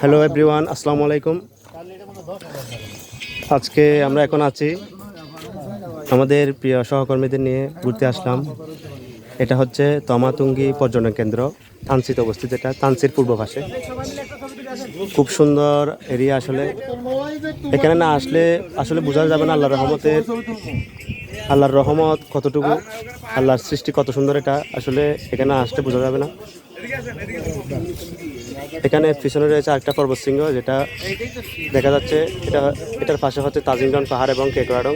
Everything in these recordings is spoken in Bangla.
হ্যালো এভরিওয়ান আসসালামু আলাইকুম আজকে আমরা এখন আছি আমাদের প্রিয় সহকর্মীদের নিয়ে ঘুরতে আসলাম। এটা হচ্ছে তমাতুঙ্গি পর্যটন কেন্দ্র, তানসিতে অবস্থিত এটা, তানসির পূর্ব পাশে। খুব সুন্দর এরিয়া আসলে। এখানে না আসলে আসলে বোঝা যাবে না আল্লাহ রহমতের আল্লাহর রহমত কতটুকু, আল্লাহর সৃষ্টি কত সুন্দর এটা। আসলে এখানে আসলে বোঝা যাবে না। এখানে পিছনে রয়েছে আরেকটা পর্বত যেটা দেখা যাচ্ছে এটা এটার পাশে হচ্ছে তাজিংডন পাহাড় এবং কেকড়াডং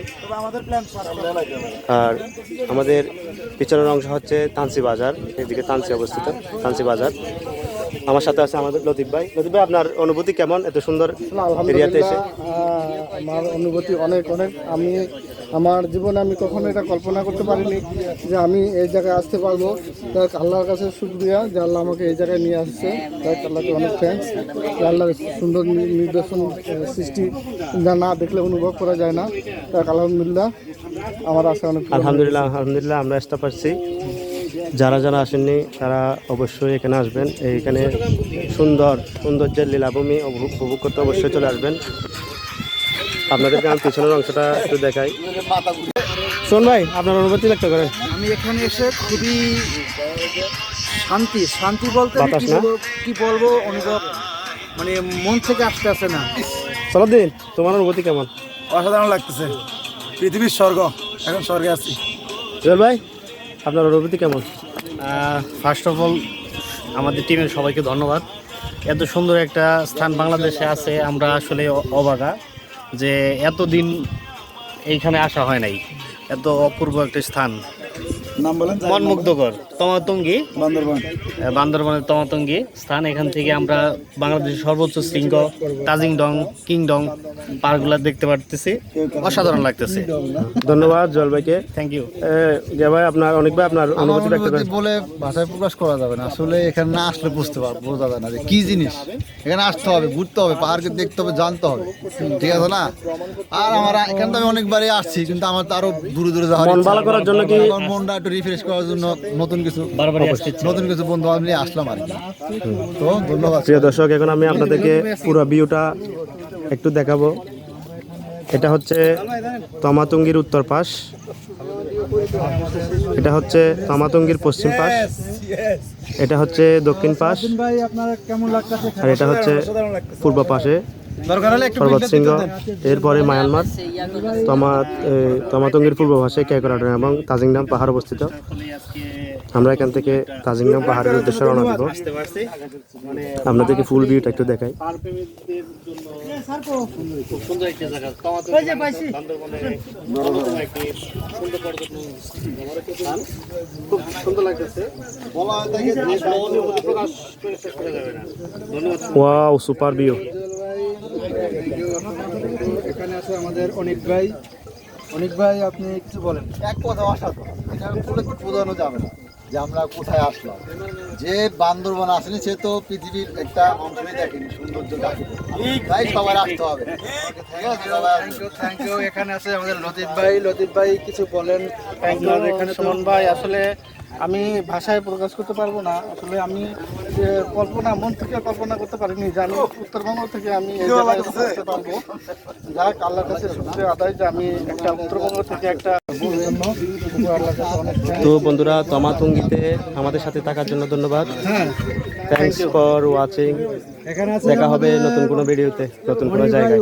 আর আমাদের পিছনের অংশ হচ্ছে তানসি বাজার এদিকে তানসি অবস্থিত তানসি বাজার। আমার সাথে আছে আমাদের লতিফ ভাই। লতিফ ভাই আপনার অনুভূতি কেমন? এত সুন্দর এরিয়াতে এসে। আমার অনুভূতি অনেক অনেক। আমি আমার জীবনে আমি কখনো এটা কল্পনা করতে পারিনি যে আমি এই জায়গায় আসতে পারব। তাই আল্লাহর কাছে শুক্রিয়া যে আল্লাহ আমাকে এই জায়গায় নিয়ে আসছে। তাই আল্লাহকে অনেক থ্যাংকস আল্লাহর সুন্দর নি- নিদর্শন সৃষ্টি যা না দেখলে অনুভব করা যায় না। তাই আলহামদুলিল্লাহ, আমার আশা অনেক আলহামদুলিল্লাহ আলহামদুলিল্লাহ, আমরা আসতে পারছি যারা যারা আসেননি, তারা অবশ্যই এখানে আসবেন। এইখানে সুন্দর সৌন্দর্যের লীলাভূমি উপভোগ করতে অবশ্যই চলে আসবেন। আপনাদেরকে আমি পিছনের অংশটা একটু দেখাই। শোন ভাই আপনার অনুভূতি ব্যক্ত করেন। আমি এখানে এসে খুবই শান্তি শান্তি বলতে বাতাস কি না? বলব কি বলব অনুভব মানে মন থেকে আসতে আসে না। চলো দিন তোমার অনুভূতি কেমন? অসাধারণ লাগতেছে। পৃথিবীর স্বর্গ এখন স্বর্গে আছি। জল ভাই আপনার অনুভূতি কেমন? ফার্স্ট অফ অল আমাদের টিমের সবাইকে ধন্যবাদ। এত সুন্দর একটা স্থান বাংলাদেশে আছে আমরা আসলে অ- অবাকা যে এতদিন এইখানে আসা হয় নাই। এত অপূর্ব একটা স্থান। নাম বলেন মনমুগ্ধকর। তমাতঙ্গি। বান্দরবান। বান্দরবানের তমাতঙ্গি স্থান। এখান থেকে আমরা বাংলাদেশের সর্বোচ্চ শৃঙ্গ তাজিংডং কিংডং পার্কগুলো দেখতে পারতেছি। অসাধারণ লাগতেছে। ধন্যবাদ জল ভাইকে। থ্যাংক ইউ যে ভাই আপনার অনেক ভাই আপনার অনুভূতি ব্যক্ত করেন বলে ভাষায় প্রকাশ করা যাবে না। আসলে এখানে না আসলে বুঝতে পারব বোঝা যায় না যে কি জিনিস। এখানে আসতে হবে ঘুরতে হবে পাহাড়কে দেখতে হবে জানতে হবে। ঠিক আছে না? আর আমার এখানে তো আমি অনেকবারই আসছি কিন্তু আমার তো আরও দূরে দূরে যাওয়ার মন ভালো করার জন্য কি মনটা একটু রিফ্রেশ করার জন্য নতুন কিছু ইচ্ছে। নতুন কিছু বন্ধু বান্ধব নিয়ে আসলাম আর কি। তো ধন্যবাদ। প্রিয় দর্শক এখন আমি আপনাদেরকে পুরো ভিউটা একটু দেখাবো। এটা হচ্ছে তমাতুঙ্গির উত্তর পাশ। এটা হচ্ছে তমাতুঙ্গির পশ্চিম পাশ। এটা হচ্ছে দক্ষিণ পাশ। আর এটা হচ্ছে পূর্ব পাশে পর্বত সিংহ এরপরে মায়ানমার তমা তমাতুঙ্গির পূর্ব পাশে কেকরাডন এবং তাজিংডাম পাহাড় অবস্থিত। আমরা এখান থেকে তাজিংডাম পাহাড়ের উদ্দেশ্যে রওনা দেবো। মানে আপনাদেরকে ফুল ভিউটা একটু দেখাই। ওয়াও সুপার ভিউ এখানে আছে আমাদের অনিক ভাই। অনিক ভাই আপনি একটু বলেন। এক কথা অসাধারণ। এটা বলে বোঝানো যাবে না। যে আমরা কোথায় আসলাম। যে বান্দরবন আসেনি সে তো পৃথিবীর একটা অংশই দেখেনি সৌন্দর্য দেখেনি। তাই সবার আসতে হবে। থ্যাংক ইউ এখানে আছে আমাদের লতিফ ভাই। লতিফ ভাই কিছু বলেন। এখানে সুমন ভাই আসলে আমি ভাষায় প্রকাশ করতে পারব না। আসলে আমি যে কল্পনা মন থেকে কল্পনা করতে পারিনি যে আমি উত্তরবঙ্গ থেকে আমি এই জায়গায় আসতে পারব। যাক আল্লাহর কাছে শুক্রিয়া আদায় যে আমি একটা উত্তরবঙ্গ থেকে একটা তো বন্ধুরা তমাতুঙ্গিতে আমাদের সাথে থাকার জন্য ধন্যবাদ। থ্যাংকস ফর ওয়াচিং দেখা হবে নতুন কোনো ভিডিওতে নতুন কোনো জায়গায়।